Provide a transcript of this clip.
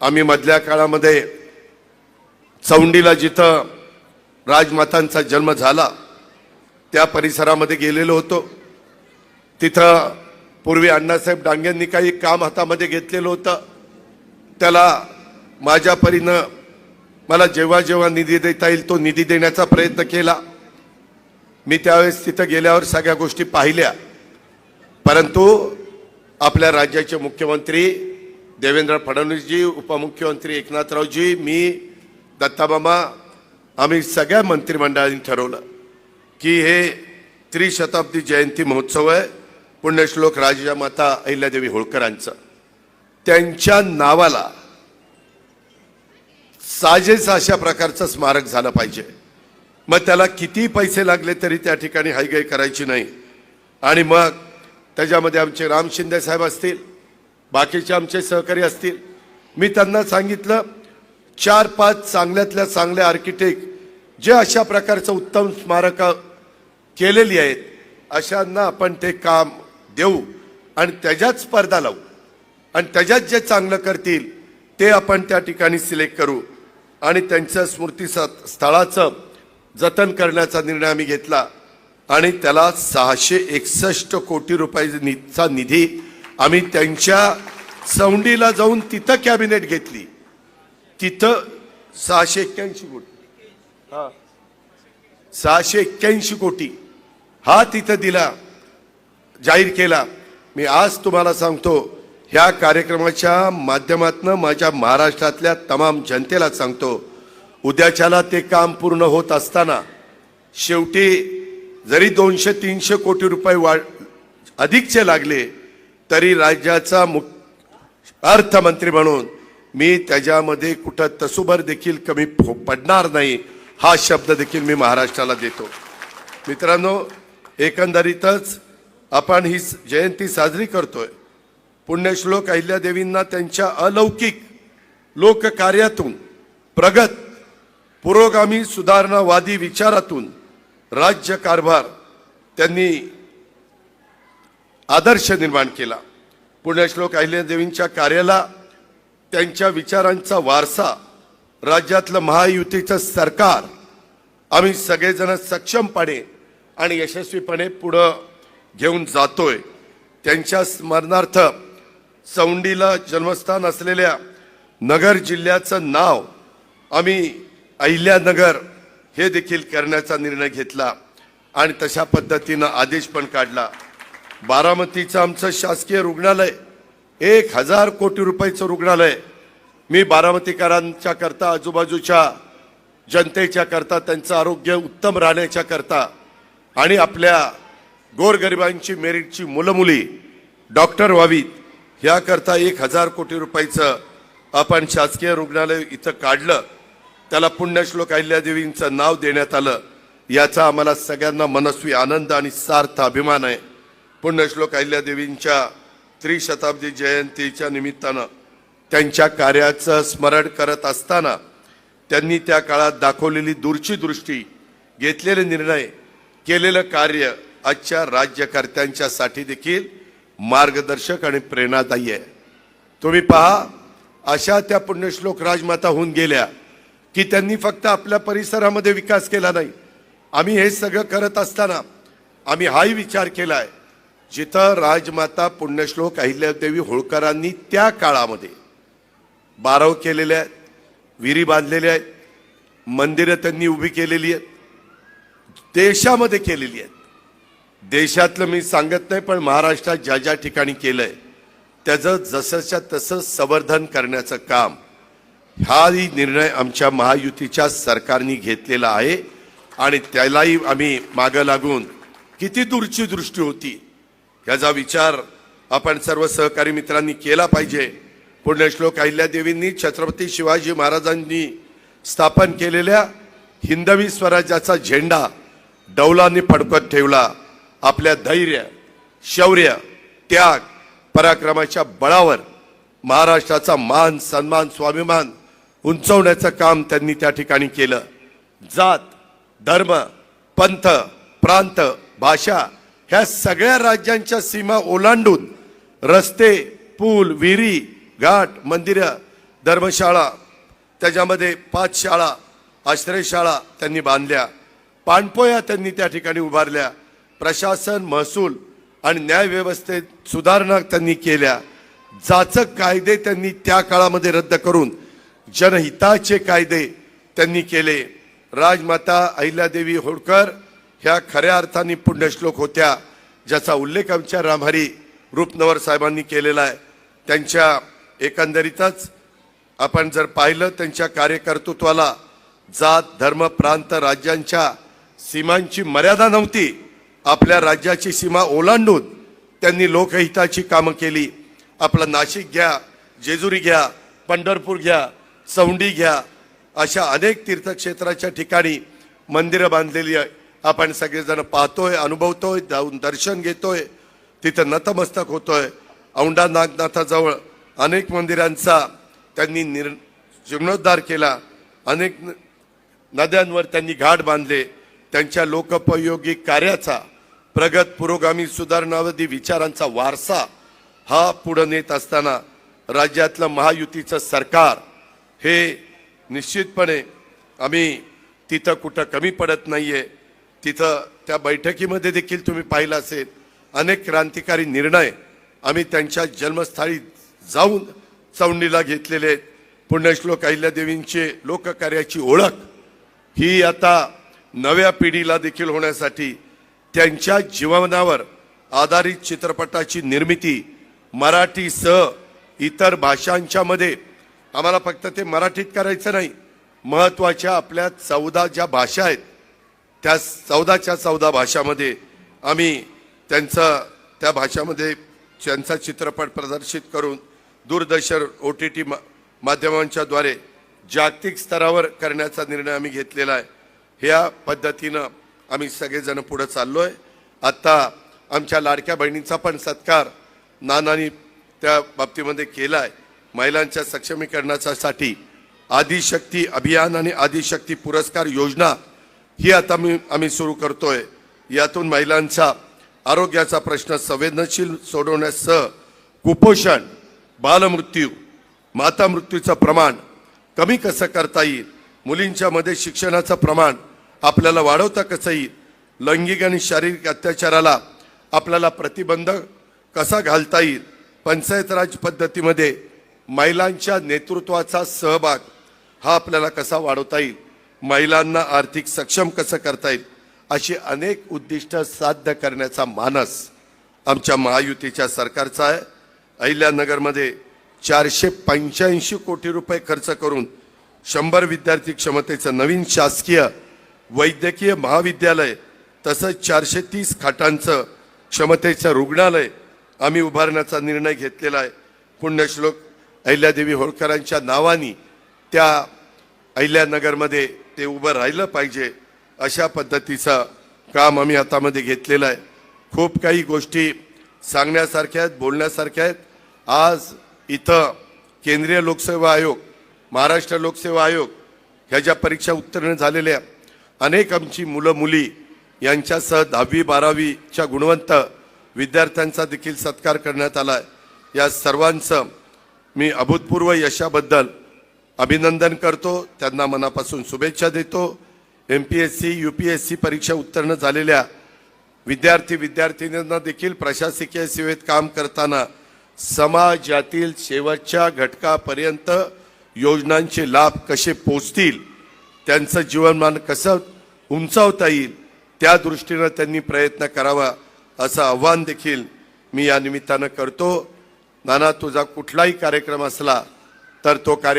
आम्ही मधल्या काळामध्ये चौंडीला जिथं राजमातांचा जन्म झाला त्या परिसरामध्ये गेलेलो होतो. तिथं पूर्वी अण्णासाहेब डांगेंनी काही काम हातामध्ये घेतलेलं होतं. त्याला माझ्या परीनं मला जेव्हा जेव्हा निधी देता येईल तो निधी देण्याचा प्रयत्न केला. मी त्यावेळेस तिथं गेल्यावर सगळ्या गोष्टी पाहिल्या. परंतु आपल्या राज्याचे मुख्यमंत्री देवेंद्र फडणवीसजी उपमुख्यमंत्री एकनाथरावजी मी दत्ताबाबा आम्ही सगळ्या मंत्रिमंडळाने ठरवलं की हे त्रिशताब्दी जयंती महोत्सव आहे पुण्यश्लोक राजमाता अहिल्यादेवी होळकरांचं. त्यांच्या नावाला साजेस अशा प्रकारचं स्मारक झालं पाहिजे. मग त्याला किती पैसे लागले तरी त्या ठिकाणी हायगाई करायची नाही. आणि मग त्याच्यामध्ये आमचे राम शिंदे साहेब असतील बाकीचे आमचे सहकारी असतील. मी त्यांना सांगितलं चार पाच चांगल्यातल्या चांगल्या आर्किटेक्ट जे अशा प्रकारचं उत्तम स्मारकं केलेली आहेत अशांना आपण ते काम देऊ आणि त्याच्यात स्पर्धा लावू. आणि त्याच्यात जे चांगलं करतील ते आपण त्या ठिकाणी सिलेक्ट करू. आणि त्यांच्या स्मृती स- स्थळाचं जतन करण्याचा निर्णय आम्ही घेतला. आणि त्याला सहाशे एकसष्ट कोटी रुपयाचा निधी आम्ही त्यांच्या सौंडीला जाऊन तिथं कॅबिनेट घेतली. तिथं सहाशे एक्क्याऐंशी कोटी. हा. सहाशे एक्क्याऐंशी कोटी हा तिथं दिला जाहीर केला. मी आज तुम्हाला सांगतो ह्या कार्यक्रमाच्या माध्यमातून माझ्या महाराष्ट्रातल्या तमाम जनतेला सांगतो उद्याच्याला ते काम पूर्ण होत असताना शेवटी जरी दोनशे तीनशे कोटी रुपये वाढ अधिकचे लागले तरी राज्याचा मुख अर्थमंत्री म्हणून मी त्याच्यामध्ये कुठं तसुभर देखील कमी पडणार नाही हा शब्द देखील मी महाराष्ट्राला देतो. मित्रांनो एकंदरीतच आपण ही जयंती साजरी करतोय. पुण्यश्लोक अहिल्यादेवींना त्यांच्या अलौकिक लोककार्यातून प्रगत पुरोगामी सुधारणावादी विचारातून राज्य कारभार त्यांनी आदर्श निर्माण केला. पुण्यश्लोक अहिल्यादेवींच्या कार्याला त्यांच्या विचारांचा वारसा राज्यातलं महायुतीचं सरकार आम्ही सगळेजण सक्षमपणे आणि यशस्वीपणे पुढं घेऊन जातोय. त्यांच्या स्मरणार्थ चौंडीला जन्मस्थान असलेल्या नगर जिल्ह्याचं नाव आम्ही अहिल्यानगर हे देखील करण्याचा निर्णय घेतला आणि तशा पद्धतीनं आदेश पण काढला. बारामतीचं आमचं शासकीय रुग्णालय एक हजार कोटी रुपयाचं रुग्णालय. मी बारामतीकरांच्या करता आजूबाजूच्या जनतेच्या करता त्यांचं आरोग्य उत्तम राहण्याच्या करता आणि आपल्या गोरगरिबांची मेरिटची मुलं मुली डॉक्टर व्हावीत याकरता एक हजार कोटी रुपयाचं आपण शासकीय रुग्णालय इथं काढलं. त्याला पुण्यश्लोक अहिल्यादेवींचं नाव देण्यात आलं. याचा आम्हाला सगळ्यांना मनस्वी आनंद आणि सार्थ अभिमान आहे. पुण्यश्लोक अहिल्यादेवींच्या त्रिशताब्दी जयंतीच्या निमित्तानं त्यांच्या कार्याचं स्मरण करत असताना त्यांनी त्या काळात दाखवलेली दूरची दृष्टी घेतलेले निर्णय केलेलं कार्य आजच्या राज्यकर्त्यांच्यासाठी देखील मार्गदर्शक आणि प्रेरणादायी आहे. तुम्ही पहा अशा त्या पुण्यश्लोक राजमाता होऊन गेल्या की त्यांनी फक्त आपल्या परिसरामध्ये विकास केला नाही. आम्ही हे सगळं करत असताना आम्ही हाही विचार केला आहे जिथं राजमाता पुण्यश्लोक अहिल्यादेवी होळकरांनी त्या काळामध्ये बारव केलेले आहेत विहिरी बांधलेल्या आहेत मंदिरं त्यांनी उभी केलेली आहेत देशामध्ये केलेली आहेत. देशातलं मी सांगत नाही पण महाराष्ट्रात ज्या ज्या ठिकाणी केलंय त्याचं जसंच्या तसं संवर्धन करण्याचं काम हाही निर्णय आमच्या महायुतीच्या सरकारने घेतलेला आहे. आणि त्यालाही आम्ही मागं लागून किती दूरची दृष्टी होती याचा विचार आपण सर्व सहकारी मित्रांनी केला पाहिजे. पुण्यश्लोक अहिल्यादेवींनी छत्रपती शिवाजी महाराजांनी स्थापन केलेल्या हिंदवी स्वराज्याचा झेंडा डौलांनी फडकत ठेवला. आपल्या धैर्य शौर्य त्याग पराक्रमाच्या बळावर महाराष्ट्राचा मान सन्मान स्वाभिमान उंचवण्याचं काम त्यांनी त्या ठिकाणी केलं. जात धर्म पंथ प्रांत भाषा ह्या सगळ्या राज्यांच्या सीमा ओलांडून रस्ते पूल विहिरी घाट मंदिरं धर्मशाळा त्याच्यामध्ये पाच शाळा आश्रयशाळा त्यांनी बांधल्या पाणपोया त्यांनी त्या ठिकाणी उभारल्या प्रशासन महसूल आणि न्यायव्यवस्थेत सुधारणा त्यांनी केल्या. जाचक कायदे त्यांनी त्या काळामध्ये रद्द करून जनहिताचे कायदे त्यांनी केले. राजमाता अहिल्यादेवी होळकर ह्या खऱ्या अर्थाने पुण्यश्लोक होत्या ज्याचा उल्लेख आमच्या रामहरी रूपनवर साहेबांनी केलेला आहे. त्यांच्या एकंदरीतच आपण जर पाहिलं त्यांच्या कार्यकर्तृत्वाला जात धर्म प्रांत राज्यांच्या सीमांची मर्यादा नव्हती. आपल्या राज्याची सीमा ओलांडून त्यांनी लोकहिताची कामं केली. आपलं नाशिक घ्या जेजुरी घ्या पंढरपूर घ्या चौंडी घ्या अशा अनेक तीर्थक्षेत्राच्या ठिकाणी मंदिरं बांधलेली आहे. आपण सगळेजण पाहतोय अनुभवतोय जाऊन दर्शन घेतोय. तिथं नतमस्तक होतोय. औंढा नागनाथाजवळ अनेक मंदिरांचा त्यांनी निर जीर्णोद्धार केला. अनेक न- नद्यांवर त्यांनी घाट बांधले. त्यांच्या लोकोपयोगी कार्याचा प्रगत पुरोगामी सुधारणावादी विचारांचा वारसा हा पुढं नेत असताना राज्यातलं महायुतीचं सरकार हे निश्चितपणे आम्ही तिथं कुठं कमी पडत नाही आहे तिथं त्या बैठकीमध्ये देखील तुम्ही पाहिलं असेल अनेक क्रांतिकारी निर्णय आम्ही त्यांच्या जन्मस्थळी जाऊन चौंडीला घेतलेले आहेत. पुण्यश्लोक अहिल्यादेवींचे लोककार्याची ओळख ही आता नव्या पिढीला देखील होण्यासाठी त्यांच्या जीवनावर आधारित चित्रपटाची निर्मिती मराठीसह इतर भाषांच्या मध्ये आम्हाला फक्त ते मराठीत करायचं नाही महत्त्वाच्या आपल्या चौदा ज्या भाषा आहेत त्या चौदाच्या चौदा भाषामध्ये आम्ही त्यांचं त्या भाषामध्ये त्यांचा चित्रपट प्रदर्शित करून दूरदर्शन ओ टी टी माध्यमांच्या माध्यमांच्याद्वारे जागतिक स्तरावर करण्याचा निर्णय आम्ही घेतलेला आहे. ह्या पद्धतीनं आम्ही सगळेजण चाललो आहे आत्ता आमच्या लाडक्या बहिणींचा पण सत्कार नानांनी त्या बाबतीमध्ये केला आहे महिलांच्या सक्षमीकरणाच्यासाठी आदिशक्ती अभियान आणि आदिशक्ती पुरस्कार योजना ही आता मी आम्ही सुरू करतोय. यातून महिलांचा आरोग्याचा प्रश्न संवेदनशील सोडवण्यासह कुपोषण बालमृत्यू माता मृत्यूचं प्रमाण कमी कसं करता येईल मुलींच्या मध्ये शिक्षणाचं प्रमाण आपल्याला वाढवता कसं येईल लैंगिक आणि शारीरिक अत्याचाराला आपल्याला प्रतिबंध कसा घालता येईल पंचायत राज पद्धतीमध्ये महिलांच्या नेतृत्वाचा सहभाग हा आपल्याला कसा वाढवता येईल महिलांना आर्थिक सक्षम कसं करता येईल अशी अनेक उद्दिष्ट साध्य करण्याचा मानस आमच्या महायुतीच्या सरकारचा आहे. अहिल्यानगरमध्ये चारशे पंच्याऐंशी कोटी रुपये खर्च करून शंभर विद्यार्थी क्षमतेचं नवीन शासकीय वैद्यकीय महाविद्यालय तसंच चारशे तीस खाटांचं क्षमतेचं रुग्णालय आम्ही उभारण्याचा निर्णय घेतलेला आहे. पुण्यश्लोक अहिल्यादेवी होळकरांच्या नावानी त्या अहिल्यानगरमध्ये ते उभं राहिलं पाहिजे अशा पद्धतीचं काम आम्ही हातामध्ये घेतलेलं आहे. खूप काही गोष्टी सांगण्यासारख्या आहेत बोलण्यासारख्या आहेत. आज इथं केंद्रीय लोकसेवा आयोग महाराष्ट्र लोकसेवा आयोग ह्या ज्या परीक्षा उत्तीर्ण झालेल्या अनेक आमची मुलं मुली यांच्यासह दहावी बारावीच्या गुणवंत विद्यार्थ्यांचा देखील सत्कार करण्यात आला आहे. या सर्वांचं मी अभूतपूर्व यशाबद्दल अभिनंदन करतो. त्यांना मनापासून शुभेच्छा देतो. M P S C U P S C परीक्षा उत्तीर्ण झालेल्या विद्यार्थी विद्यार्थिनींना देखील प्रशासकीय सेवेत काम करताना समाजातील शेवटच्या घटकापर्यंत योजनांचे लाभ कसे पोचतील त्यांचं जीवनमान कसं उंचावता येईल त्या दृष्टीनं त्यांनी प्रयत्न करावा असं आव्हान देखील मी या निमित्तानं करतो. नाना तुझा कुठलाही कार्यक्रम असला तर तो कार्यक्रम